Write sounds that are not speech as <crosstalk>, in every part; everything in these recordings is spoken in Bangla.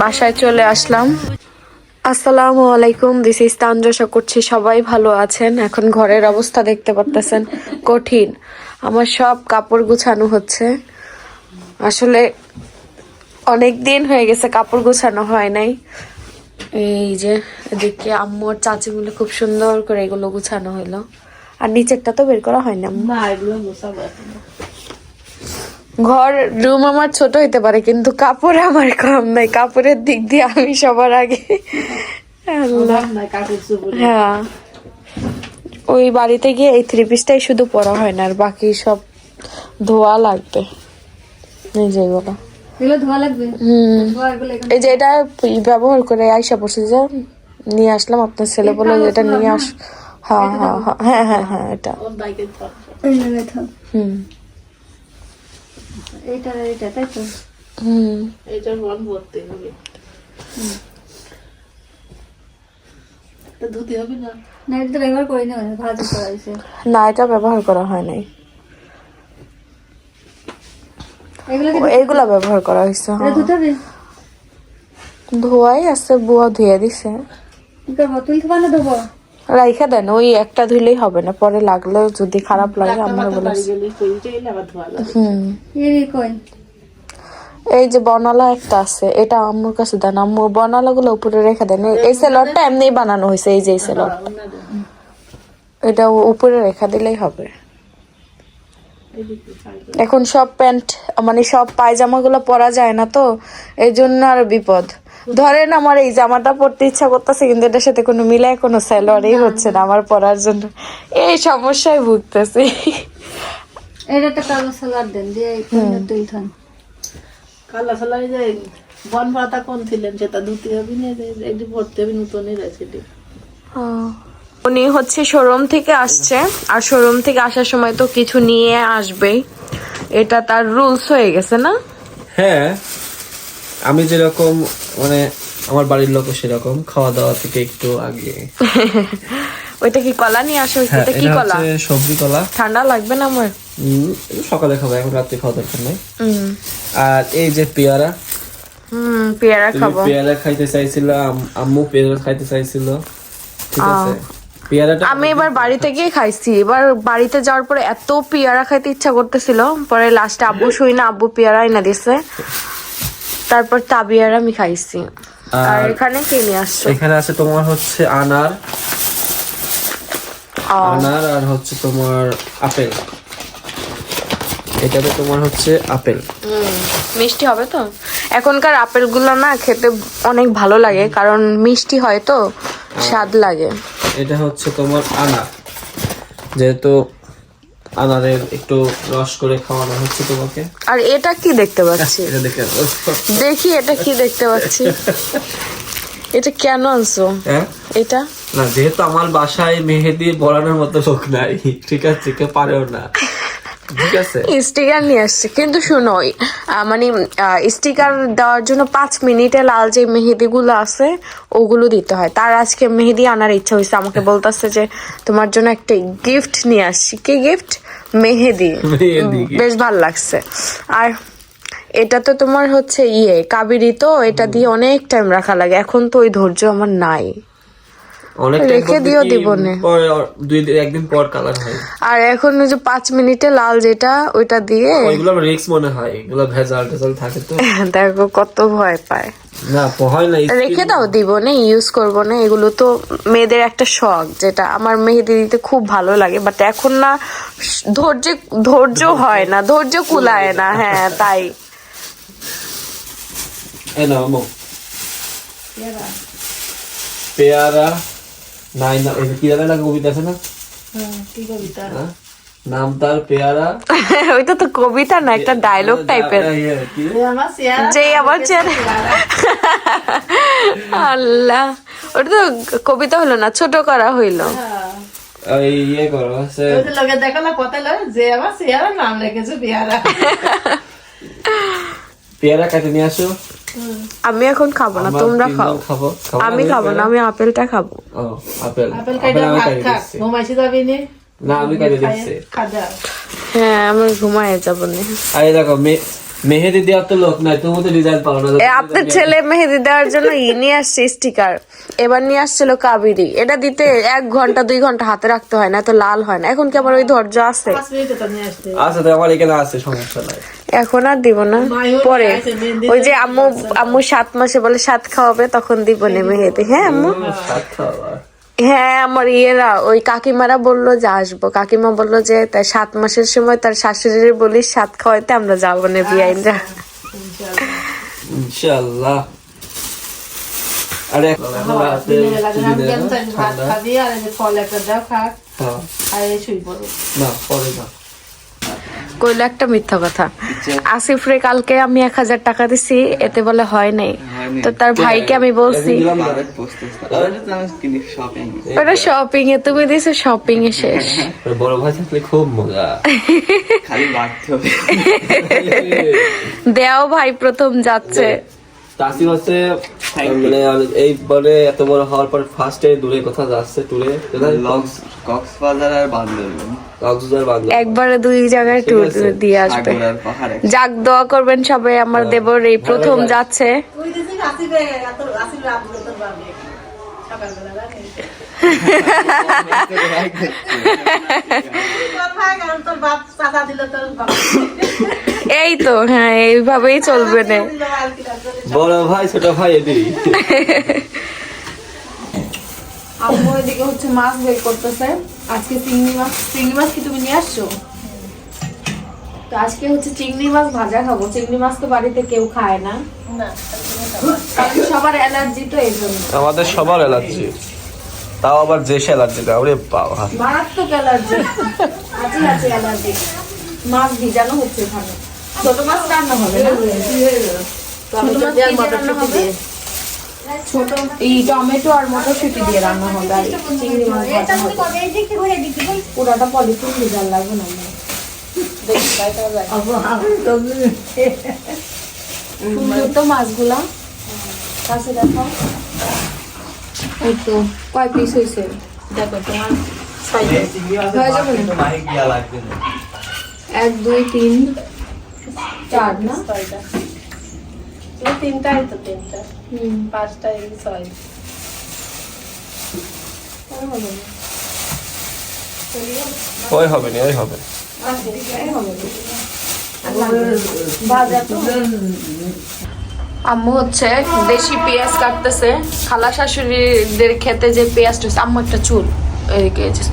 বাসায় চলে আসলাম। আসসালামু আলাইকুম দিস ইজ তানজা করছি সবাই ভালো আছেন। এখন ঘরের অবস্থা দেখতে পারতেছেন, কঠিন। আমার সব কাপড় গুছানো হচ্ছে। আসলে অনেক দিন হয়ে গেছে কাপড় গোছানো হয় নাই। এই যে, এদিকে আম্মুর চাচি মিলে খুব সুন্দর করে এগুলো গুছানো হইল আর নিচেরটা তো বের করা হয় না। ঘর রুম আমার ছোট হইতে পারে কিন্তু কাপড় আমার কম নাই। কাপড়ের দিক দিয়ে আমি সবার আগে। হ্যাঁ। ওই বাড়িতে গিয়ে এই থ্রি পিসটাই শুধু পরা হয় না আর বাকি সব ধোয়া লাগবে। এই যে এগুলো। এগুলো ধোয়া লাগবে? হুম। ধোয়া এগুলো এখানে এই যে এটা ব্যবহার করে আইসা পড়ছে যে নিয়ে আসলাম আপনার ছেলে বলে যে এটা নিয়ে আস হ্যাঁ হ্যাঁ হ্যাঁ হ্যাঁ হ্যাঁ এটা। হুম। এইটা এইটা তাই তো? হুম। এইটার বল ভর্তি হবে। ধুতে হবে না? না এটা তো ব্যবহার করি না ভাজি করা হয়েছে না এটা ব্যবহার করা হয় নাই। এগুলো এইগুলা ব্যবহার করা হয়েছে এটা হ্যাঁ। ধোয়াই আছে বুয়া ধুয়ে দিছে। খাবার না ধোবো? রাইখা দেন ওই একটা ধুইলেই হবে না পরে লাগলে যদি খারাপ লাগে আমরা বলে হুম। এই যে বনালা একটা আছে এটা আম্মুর কাছে দেন আম্মু বনালা গুলো উপরে রেখে দেন এই- সেলরটা এমনি বানানো হয়েছে এই যে এই সেলর। এটা উপরে রেখে দিলেই হবে। এখন সব প্যান্ট মানে সব পায়জামা গুলো পরা যায় না তো এই জন্য আর বিপদ। ধরেন আমার এই জামাটা পরতে ইচ্ছা করতেছে কিন্তু এটার সাথে কোনো মিলায় কোনো স্যালোয়ারই হচ্ছে না আমার পরার জন্য। এই সমস্যায় ভুগতেছি। এটা একটা কালো সালাদ দেন দিয়ে থান কালা যে বন পাতা কোন ছিলেন সেটা ধুতে হবে না এটি ভরতে হবে নতুনই রয়েছে এটি উনি হচ্ছে শোরুম থেকে আসছে আর শোরুম থেকে আসার সময় তো কিছু নিয়ে আসবেই। এটা তার রুলস হয়ে গেছে না? হ্যাঁ। আমি যেরকম মানে আমার বাড়ির লোক সেরকম খাওয়া দাওয়া থেকে একটু আগে। <laughs> ওইটা কি কলা নিয়ে আসা হয়েছে? হ্যাঁ এটা কি কলা? সবজি কলা। ঠান্ডা লাগবে না আমার? সকালে খাব এখন রাত্রে খাওয়া দরকার নেই। আর এই যে পেয়ারা হুম পেয়ারা খাব। পেয়ারা খাইতে চাইছিল আম্মু পেয়ারা খাইতে চাইছিল ঠিক আছে? পেয়ারাটা আমি এবার বাড়িতে গিয়ে খাইছি। এবার বাড়িতে যাওয়ার পরে এত পেয়ারা খাইতে ইচ্ছা করতেছিল পরে লাস্টে আব্বু শুই না আব্বু পেয়ারা এনে দিছে। তারপর তাবিয়ার আমি খাইছি। আর এখানে কে নিয়ে আসছো? এখানে আছে তোমার হচ্ছে আনার। আনার আর হচ্ছে তোমার আপেল। এটাতে তোমার হচ্ছে আপেল। মিষ্টি হবে তো? এখনকার আপেলগুলো না খেতে অনেক ভালো লাগে কারণ মিষ্টি হয় তো স্বাদ লাগে। এটা হচ্ছে তোমার আনার। যেহেতু আনারের একটু রস করে খাওয়ানো হচ্ছে তোমাকে। আর এটা কি দেখতে পাচ্ছি? এটা দেখে দেখি এটা কি দেখতে পাচ্ছি। এটা কেন আনছো? হ্যাঁ? এটা? না যেহেতু আমার বাসায় মেহেদি বলানোর মতো লোক নাই ঠিক আছে? কেউ পারেও না। ঠিক আছে। স্টিকার নিয়ে আসছে। কিন্তু শুনো মানে স্টিকার দেওয়ার জন্য পাঁচ মিনিটে লাল যে মেহেদিগুলো আছে ওগুলো দিতে হয়। তার আজকে মেহেদি আনার ইচ্ছা হয়েছে। আমাকে বলতেছে যে তোমার জন্য একটা গিফট নিয়ে আসছি। কি গিফট মেহেদি। বেশ ভালো লাগছে। আর এটা তো তোমার হচ্ছে ইয়ে কাবেরি তো এটা দিয়ে অনেক টাইম রাখা লাগে। এখন তো ওই ধৈর্য আমার নাই। অনেক রেখে দিও দিবনে। দুই দিন একদিন পর কালার হয়। আর এখন ওই যে পাঁচ মিনিটে লাল যেটা ওইটা দিয়ে ওইগুলো রিক্স মনে হয়। এগুলো ভেজাল টেজাল থাকে তো। <laughs> দেখো কত ভয় পায়। না হয় না রেখে দাও দিব না ইউজ করব না। এগুলো তো মেয়েদের একটা শখ যেটা আমার মেহেদি দিতে খুব ভালো লাগে। বাট এখন না ধৈর্য ধৈর্য হয় না ধৈর্য কুলায় না। হ্যাঁ তাই। নাও। পেয়ারা। না এই কি জানে না কবিতা আছে না? কি কবিতা? হ্যাঁ? নাম তার পেয়ারা। <laughs> ওইটা তো কবিতা না একটা ডায়লগ টাইপের ইয়ে? যে আমার চেহারা <laughs> আল্লাহ। ওটা তো কবিতা হলো না ছোট করা হইল। ওই ইয়ে করো হচ্ছে লোকে দেখালা কথা লয় যে আমার নাম রেখেছে পেয়ারা। <laughs> পেয়ারা কাটে নিয়ে আসো। আমি এখন খাব না তোমরা খাও। খাব আমি খাব না আমি আপেলটা খাব। ও আপেল। আপেল খাইতে আমি ভাত খা দিচ্ছি। ঘুমাইছি যাবি নি। না আমি কাজে দিচ্ছি। হ্যাঁ আমি ঘুমায় যাব না। আরে দেখো মে- মেহেদি দেওয়ার তো লোক নাই তুমি তো ডিজাইন পাও না এ, আপনার ছেলে মেহেদি দেওয়ার জন্য ই নিয়ে আসছে স্টিকার এবার নিয়ে আসছিল কাবেরি। এটা দিতে এক ঘণ্টা দুই ঘণ্টা হাতে রাখতে হয় না তো লাল হয় না। এখন কি আমার ওই ধৈর্য আছে? পাঁচ তো আচ্ছা তো আমার এখানে আছে সমস্যা নাই। এখন আর দিব না। পরে। ওই যে আম্মু আম্মু সাত মাসে বলে সাত খাওয়াবে তখন দিব না মেহেদি হ্যাঁ আম্মু? সাত খাওয়া হ্যাঁ আমার ইয়েরা ওই কাকিমারা বলল যে আসব। কাকিমা বলল যে তাই সাত মাসের সময় তার শাশুড়ি বলি সাত খাওয়াইতে আমরা যাব না বিয়াইনরা ইনশাল্লাহ আরে ভাত খাবি আর এই ফল একটা দাও খাক হ্যাঁ, আর শুই পড়ো। না পরে না কইলো একটা মিথ্যা কথা। আসিফ রে কালকে আমি এক হাজার টাকা দিছি এতে বলে হয় নাই। তো তার ভাইকে আমি বলছি ওটা শপিং এ তুমি দিছো শপিং এ শেষ বড় ভাই থাকলে খুব মজা। খালি দেও ভাই প্রথম যাচ্ছে। তাসি হচ্ছে মানে এইবারে এত বড় হওয়ার পর ফার্স্টে দূরে কোথাও যাচ্ছে ট্যুরে লক্স কক্সবাজার আর বান্দরবন। বাংলা একবারে দুই জায়গায় ট্যুর দিয়ে আসবে। যাক দোয়া করবেন সবাই আমার দেবর এই প্রথম যাচ্ছে। <laughs> <laughs> তোর বাপ দিল তোর বাপ এই তো হ্যাঁ এইভাবেই চলবে না। বড় ভাই ছোট ভাই আম্মু এদিকে হচ্ছে মাছ বের করতেছে। আজকে চিংড়ি মাছ চিংড়ি মাছ কি তুমি নিয়ে আসছো? তো আজকে হচ্ছে চিংড়ি মাছ ভাজা খাব। চিংড়ি মাছ তো বাড়িতে কেউ খায় না। না সবার অ্যালার্জি তো এই জন্য। আমাদের সবার অ্যালার্জি। তাও আবার দেশ অ্যালার্জি ওরে বাবা। মারাত্মক অ্যালার্জি। আছে আছে অ্যালার্জি। মাছ ভিজানো হচ্ছে এখানে। ছোট মাছ রান্না হবে না? ছোট এই টমেটো আর মটরশুঁটি দিয়ে রান্না হবে আর চিংড়ি মাছ ভাজা হবে। পুরাটা পলিথিন ভিজার লাগবে না। তো মাছগুলা। কাছে দেখো। এই তো কয় পিস হয়েছে দেখো তোমার? এক দুই তিন। চার না ছয়টা এই তিনটাই তো তিনটা হুম পাঁচটা এই ছয় আর হবে না। ওই হবে না ওই হবে এই হবে না। আর লাগবে না। ভাজা তো। আম্মু হচ্ছে দেশি পেঁয়াজ কাটতেছে খালা শাশুড়িদের খেতে যে পেঁয়াজটা হচ্ছে আম্মু একটা চুল এই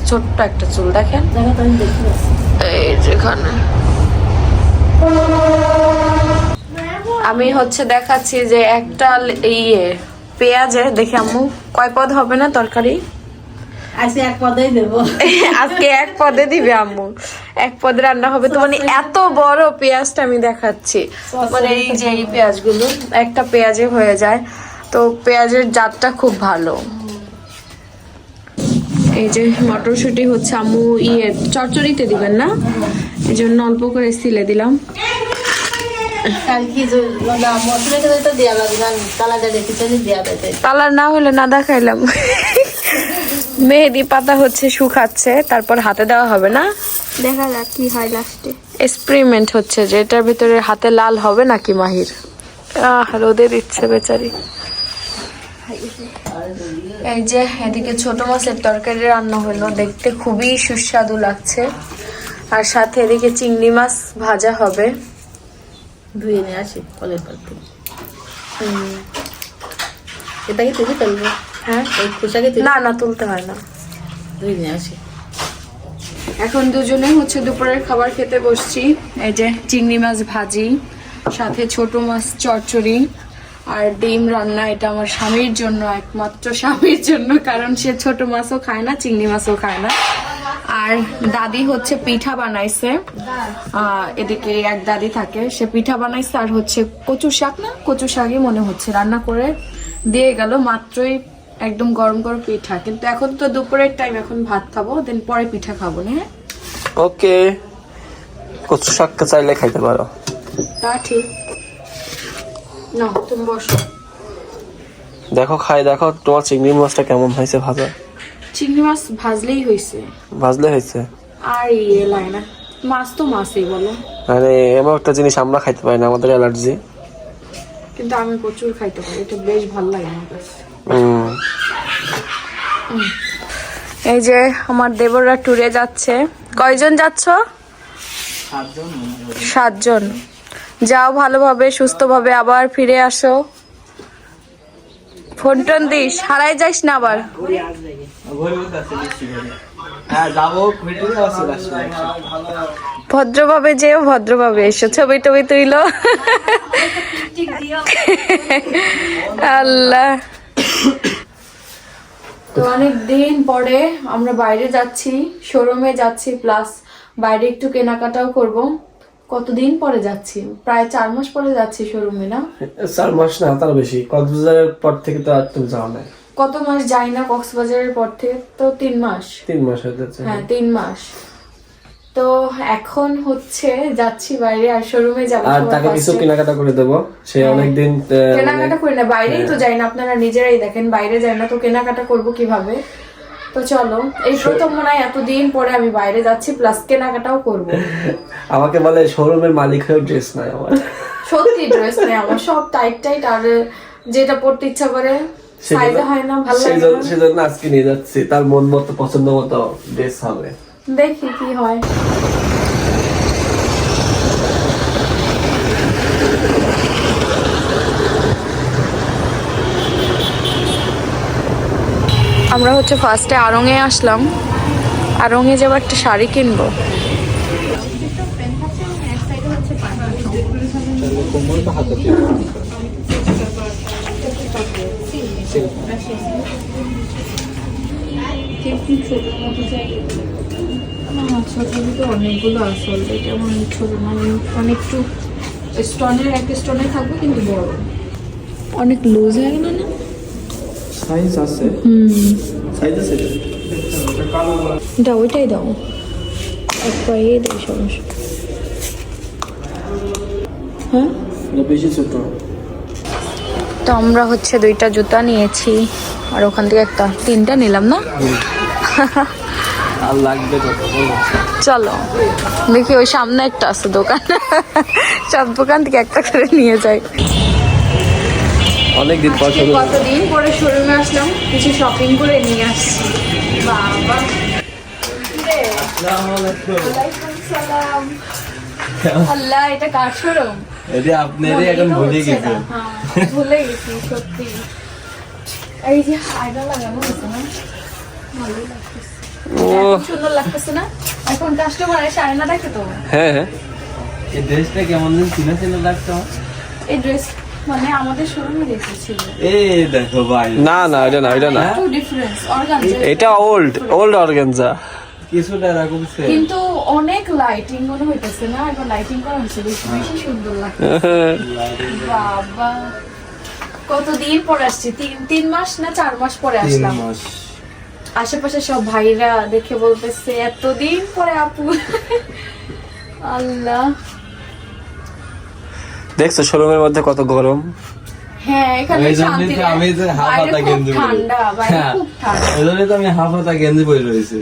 ছোট্ট একটা চুল দেখেন দেখো তো আমি হচ্ছে দেখাচ্ছি যে একটা ইয়ে পেঁয়াজে দেখি আম্মু কয় পদ হবে না তরকারি? আজকে এক পদেই দেবো। <laughs> আজকে এক পদে দিবে আম্মু। এক পদে রান্না হবে। তো মানে এত বড় পেঁয়াজটা আমি দেখাচ্ছি। মানে এই যে এই পেঁয়াজগুলো একটা পেঁয়াজে হয়ে যায়। তো পেঁয়াজের জাতটা খুব ভালো। এই যে মটরশুঁটি হচ্ছে আম্মু ইয়ে চচ্চড়িতে দিবেন না? এই জন্য অল্প করে সিলে দিলাম। কাল কি মশলা করে তো দেওয়া লাগবে না কালাটা দেখেছে দেওয়া দেয় কালার না হলে না দেখাইলাম। মেহেদি পাতা হচ্ছে শুকাচ্ছে তারপর হাতে দেওয়া হবে না? দেখা যাক কি হয় লাস্টে এক্সপেরিমেন্ট হচ্ছে যে এটার ভিতরে হাতে লাল হবে নাকি মাহির? আহ রোদে দিচ্ছে বেচারি। এই যে এদিকে ছোট মাছের তরকারি রান্না হলো। দেখতে খুবই সুস্বাদু লাগছে। আর সাথে এদিকে চিংড়ি মাছ ভাজা হবে। ধুয়ে নিয়ে আসি কলের পর থেকে। এটাকে তুমি ফেলব? হ্যাঁ? এই খোসাকে না না তুলতে হয় না। ধুয়ে নিয়ে আসি। এখন দুজনে হচ্ছে দুপুরের খাবার খেতে বসছি। এই যে চিংড়ি মাছ ভাজি সাথে ছোট মাছ চচ্চড়ি। আর ডিম রান্না এটা আমার স্বামীর জন্য একমাত্র স্বামীর জন্য কারণ সে ছোট মাছও খায় না চিংড়ি মাছও খায় না। আর দাদি হচ্ছে পিঠা বানাইছে। এদিকে এক দাদি থাকে সে পিঠা বানাইছে আর হচ্ছে কচু শাক না কচু শাকই মনে হচ্ছে। রান্না করে দিয়ে গেল মাত্রই একদম গরম গরম পিঠা। কিন্তু এখন তো দুপুরের টাইম এখন ভাত খাব দেন পরে পিঠা খাব না হ্যাঁ? ওকে কচু শাককে চাইলে খাইতে পারো। তা ঠিক। না তুমি বসো। দেখো খাই দেখো তোমার চিংড়ি মাছটা কেমন হয়েছে ভাজা? চিংড়ি মাছ ভাজলেই হয়েছে। ভাজলে হয়েছে? আর ইয়ে লাগে না মাছ তো মাছই বলো। মানে এমন একটা জিনিস আমরা খাইতে পারি না আমাদের অ্যালার্জি। কিন্তু আমি প্রচুর খাইতে পারি এটা বেশ ভালো লাগে আমার কাছে। এই যে আমার দেবররা ট্যুরে যাচ্ছে। কয়জন যাচ্ছ? সাতজন। যাও ভালোভাবে সুস্থভাবে আবার ফিরে আসো। ফোন টোন দিস হারাই যাস না আবার। হ্যাঁ ভদ্রভাবে যেও ভদ্রভাবে এসো ছবি টবি তুইলো। আল্লাহ। তো অনেক দিন পরে আমরা বাইরে যাচ্ছি শোরুমে যাচ্ছি প্লাস বাইরে একটু কেনাকাটাও করব। কতদিন পরে যাচ্ছি? প্রায় চার মাস পরে যাচ্ছি শোরুমে না? চার মাস না তার বেশি। কক্সবাজারের পর থেকে তো আর তুমি যাও না কত মাস যাই না কক্সবাজারের পর থেকে? তো তিন মাস। তিন মাস হয়ে যাচ্ছে। হ্যাঁ তিন মাস। তো এখন হচ্ছে যাচ্ছি বাইরে আর শোরুমে যাব আর তাকে কিছু কেনাকাটা করে দেবো। সে অনেকদিন আহ, মানে- কেনাকাটা করি না বাইরেই তো যাই না আপনারা নিজেরাই দেখেন বাইরে যাই না তো কেনাকাটা করব কীভাবে? তো চলো এই প্রথম মনে হয় এতদিন পরে আমি বাইরে যাচ্ছি প্লাস কেনাকাটাও করব। আমাকে বলে শোরুমের মালিক হয়ে ড্রেস নাই আমার। সত্যি ড্রেস নেই আমার সব টাইট টাইট আর যেটা পড়তে ইচ্ছা করে সাইজে হয় না ভালো লাগে না। সেজন্য আজকে নিয়ে যাচ্ছি তার মন মতো পছন্দ মতো ড্রেস হবে। দেখি কি হয়। আমরা হচ্ছে ফার্স্টে আড়ংয়ে আসলাম। আড়ংয়ে যাব একটা শাড়ি কিনবো। অনেকগুলো আসল এটা অনেক ছোট অনেকটু স্টোনের একটা স্টোনে থাকবে কিন্তু বড় অনেক লুজ হয়ে গেল না? সাইজ আছে। সাইজ আছে? দাও ওইটাই দাও। দেয় সমস্যা। হ্যাঁ? বেশি ছোট। তো আমরা হচ্ছে দুইটা জুতা নিয়েছি। আর ওখান থেকে একটা তিনটা নিলাম না? আর লাগবে চলো। দেখি ওই সামনে একটা আছে দোকান। সব দোকান থেকে একটা করে নিয়ে যাই। অনেকদিন পর শুরু কতদিন পরে শোরুমে আসলাম? কিছু শপিং করে নিয়ে আসছি। বাবা। আল্লাহ এটা কার শোরুম? এটি আপনারই এখন ভুলে গেছেন। হ্যাঁ, ভুলে গেছি সত্যি। এই যে আয়না লাগানো হয়েছে না? লাগতেছে। এখন সুন্দর লাগতেছে না? এখন কাস্টমার এসে আয়না দেখে তো। হ্যাঁ হ্যাঁ। এই ড্রেসটা কেমন দিন চিনা চিনা লাগতো আমার? এই ড্রেস মানে আমাদের শোরুমে দেখেছিল এই দেখো ভাই। না না এটা না এটা না। একটু ডিফারেন্স অর্গানজা এটা ওল্ড ওল্ড অর্গানজা কিছুটা এরকম কিন্তু অনেক লাইটিং মনে হইতেছে না এখন লাইটিং করা হয়েছে বেশি সুন্দর লাগছে <laughs> বাবা কতদিন পরে আসছি? তিন তিন মাস না চার মাস পরে আসলাম? মাস। আশেপাশে সব ভাইরা দেখে বলতেছে এতদিন পরে আপু। <laughs> আল্লাহ। দেখছ শোরুমের মধ্যে কত গরম? হ্যাঁ। আমি হাফ হাতা গেঞ্জি। হ্যাঁ। খুব ঠান্ডা। এই জন্যই তো আমি হাফ গেঞ্জি পরে রয়েছে।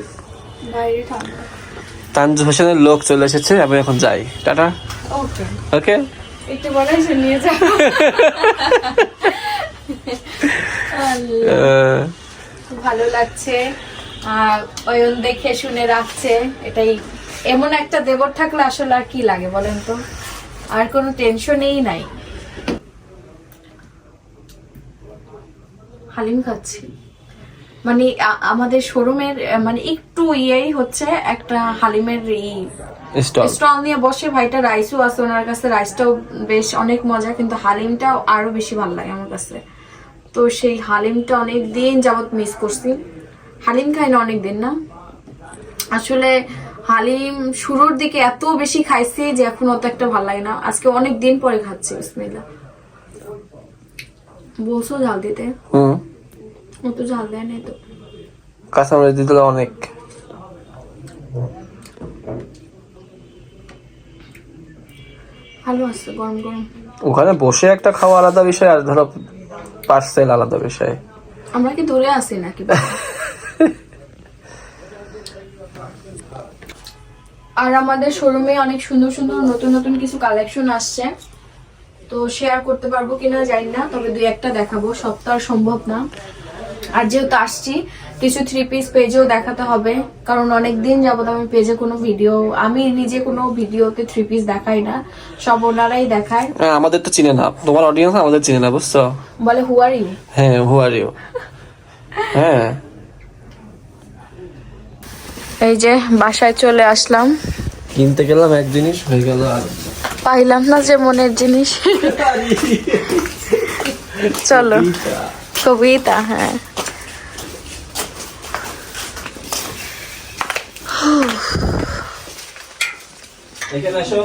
তানজু হোসেনের লোক চলে এসেছে আমি এখন যাই। টাটা। ওকে। ওকে। একটু বলে নিয়ে ভালো লাগছে। আর অয়ন দেখে শুনে রাখছে। এটাই এমন একটা দেবর থাকলে আসলে আর কি লাগে বলেন তো? আর কোনো টেনশনই নাই। হালিম খাচ্ছি। মানে আমাদের শোরুমের মানে একটু ইয়েই হচ্ছে একটা হালিমের স্টল। নিয়ে বসে ভাইটা রাইসও আছে ওনার কাছে। রাইসটাও বেশ অনেক মজা কিন্তু হালিমটাও আরও বেশি ভালো লাগে আমার কাছে। তো সেই হালিমটা অনেক দিন যাবত মিস করছি। হালিম খাই না অনেক দিন না। আসলে হালিম শুরুর দিকে এত বেশি খাইছি যে এখন অত একটা ভালো লাগে না। আজকে অনেক দিন পরে খাচ্ছি বিসমিল্লা বলছো ঝাল দিতে? হুম। অত ঝাল দেয় নাই তো। কাঁচামরিচ দিতে অনেক। ভালো আছে গরম গরম। ওখানে বসে একটা খাওয়া আলাদা বিষয় আর ধরো পার্সেল আলাদা বিষয়। আমরা কি দূরে আছি নাকি? <laughs> আর আমাদের শোরুমে অনেক সুন্দর সুন্দর নতুন নতুন কিছু কালেকশন আসছে। তো শেয়ার করতে পারব কিনা জানি না তবে দুই একটা দেখাবো সব তো আর সম্ভব না। আর যেহেতু আসছি কিছু থ্রি পিস পেজেও দেখাতে হবে কারণ অনেক দিন যাবত আমি পেজে কোনো ভিডিও আমি নিজে কোনো ভিডিওতে থ্রি পিস দেখাই না সব ওনারাই দেখায়। হ্যাঁ আমাদের তো চিনে না। তোমার অডিয়েন্স আমাদের চিনে না বুঝছ? বলে হুয়ার ইউ হ্যাঁ হু আর ইউ হ্যাঁ। এই যে বাসায় চলে আসলাম। কিনতে গেলাম এক জিনিস হয়ে গেল আর পাইলাম না যে মনের জিনিস। চলো। কবিতা হ্যাঁ। এখানে আসো।